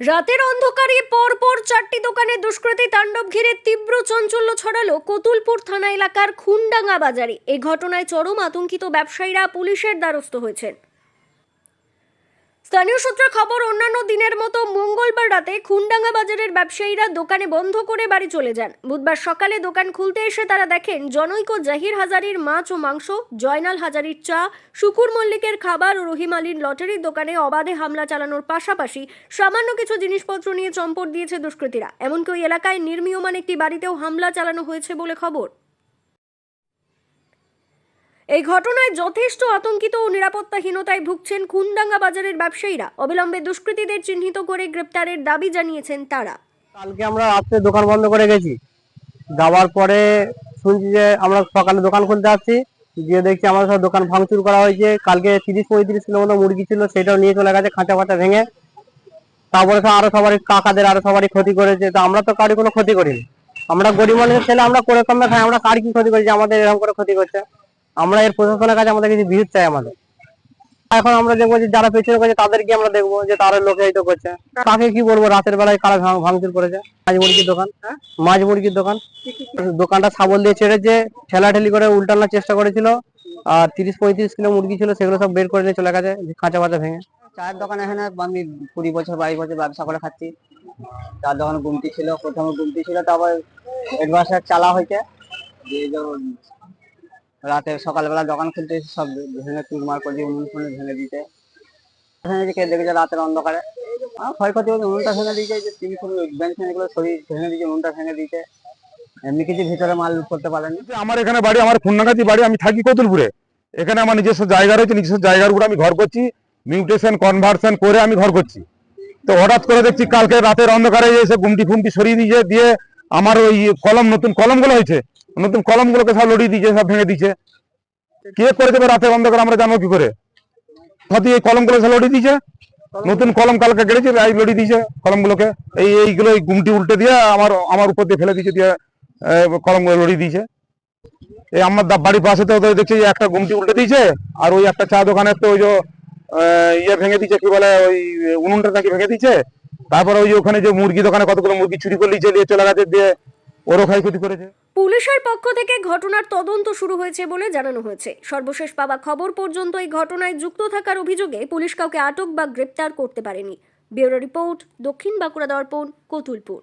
রাতের অন্ধকারে পরপর চারটি দোকানে দুষ্কৃতী তাণ্ডব ঘিরে তীব্র চঞ্চল্য ছড়ালো কতুলপুর থানা এলাকার খুনডাঙ্গা বাজারে। এ ঘটনায় চরম আতঙ্কিত ব্যবসায়ীরা পুলিশের দ্বারস্থ হয়েছেন। স্থানীয় সূত্রে খবর, অন্যান্য দিনের মতো মঙ্গলবার রাতে খুনডাঙ্গা বাজারের ব্যবসায়ীরা দোকানে বন্ধ করে বাড়ি চলে যান। বুধবার সকালে দোকান খুলতে এসে তারা দেখেন, জনৈক জাহির হাজারির মাছ ও মাংস, জয়নাল হাজারির চা, শুকুর মল্লিকের খাবার ও রহিম আলীর লটারির দোকানে অবাধে হামলা চালানোর পাশাপাশি সামান্য কিছু জিনিসপত্র নিয়ে চম্পট দিয়েছে দুষ্কৃতীরা। এমনকি ওই এলাকায় নির্মীয়মান একটি বাড়িতেও হামলা চালানো হয়েছে বলে খবর। এই ঘটনায় যথেষ্ট আতঙ্কিত ও নিরাপত্তাহীনতায় ভুগছেন খুনডাঙ্গা বাজারের ব্যবসায়ীরা। অবিলম্বে দুষ্কৃতীদের চিহ্নিত করে গ্রেপ্তারের দাবি জানিয়েছেন তারা। কালকে আমরা রাত্রে দোকান বন্ধ করে গেছি। যাওয়ার পরে শুনছি যে আমরা সকালে দোকান খুলতে আসছি। গিয়ে দেখছি আমাদের সব দোকান ভাঙচুর করা হয়েছে। কালকে তিরিশ পঁয়ত্রিশ কিলো মতো মুরগি ছিল, সেটাও নিয়ে চলে গেছে খাঁচা ফাঁচা ভেঙে। তারপরে তো আরও সবারই কাকাদের আরও সবারই ক্ষতি করেছে। তো আমরা তো কারি কোনো ক্ষতি করিনি। আমরা গরিব মানুষের ছেলে, আমরা করে কমে খাই আমরা কার কি ক্ষতি করেছি আমাদের এরকম করে ক্ষতি করছে? আমরা এর প্রশাসনের কাছে আমাদের কিছু বিহিত চাই আমাদের। এখন আমরা দেখব যে যারা পেছনে করছে তাদেরকে আমরা দেখব যে তারা লোকে এই তো করছে। কাকে কি বলব রাতের বেলায় কারা ভাঙচুর করেছে? মাছ মুরগির দোকান। মাছ মুরগির দোকান। দোকানটা সাবল দিয়ে ছেড়েছে ঠেলা ঠেলি করে উল্টানোর চেষ্টা করেছিল আর তিরিশ পঁয়ত্রিশ কিলো মুরগি ছিল সেগুলো সব বের করে নিয়ে চলে গেছে কাঁচা পাতা ভেঙে। চায়ের দোকান এখানে আমি কুড়ি বছর বাইশ বছর ব্যবসা করে খাচ্ছি। চার দোকান গুমটি ছিল প্রথমে গুমটি ছিল তারপর এডভান্সার চালা হয়েছে। রাতে সকালবেলা দোকান খুলতে সব ভেঙে চুরমার করে উনুন ফুনুন ভেঙে দিতে। এখানে যে দেখেছে রাতের অন্ধকারে। ক্ষয়ক্ষতি বলতে উনুনটা ভেঙে দিয়েছে যে টিভি ফুল বেঞ্চ এগুলো শরীর ভেঙে দিয়েছে উনুনটা ভেঙে দিয়েছে এমনি কিছু ভিতরে মাল লুট করতে পারেনি? আমার এখানে বাড়ি, আমার খুলনাগাছি বাড়ি, আমি থাকি কতুলপুরে। এখানে আমার নিজস্ব জায়গা রয়েছে, নিজস্ব জায়গার উপরে আমি ঘর করছি। মিউটেশন কনভার্সন করে আমি ঘর করছি। তো হঠাৎ করে দেখছি কালকে রাতের অন্ধকারে এসে গুমটি ফুমটি সরিয়ে দিয়ে দিয়ে আমার ওই কলম, নতুন কলমগুলো হয়েছে নতুন কলমগুলোকে সব লড়িয়ে দিয়েছে সব ভেঙে দিয়েছে। কে করে দেবে রাতে বন্ধ করে আমরা জানব কি করে? হয়তো এই কলমগুলো সব লড়িয়ে দিয়েছে। নতুন কলম কালকে গেড়েছে এই লড়িয়ে দিয়েছে কলমগুলোকে। এই এইগুলো এই গুমটি উল্টে দিয়ে আমার আমার উপর দিয়ে ফেলে দিয়েছে দিয়ে আহ, কলমগুলো লড়িয়ে দিয়েছে। এই আমার বাড়ির পাশে তো দেখছি একটা গুমটি উল্টে দিয়েছে আর ওই একটা চা দোকানের তো ওই যে ইয়ে ভেঙে দিয়েছে কি বলে ওই উনুনটা নাকি ভেঙে দিয়েছে। তারপর ওই ওখানে যে মুরগি দোকানে কতগুলো মুরগি চুরি করে নিয়ে নিয়ে চলে গেছে দিয়ে ওরও ক্ষয়ক্ষতি করেছে। পুলিশের পক্ষ থেকে ঘটনার তদন্ত শুরু হয়েছে বলে জানানো হয়েছে। সর্বশেষ পাওয়া খবর পর্যন্ত এই ঘটনায় যুক্ত থাকার অভিযোগে পুলিশ কাউকে আটক বা গ্রেপ্তার করতে পারেনি। ব্যুরো রিপোর্ট দক্ষিণ বাঁকুড়া দর্পণ, কতুলপুর।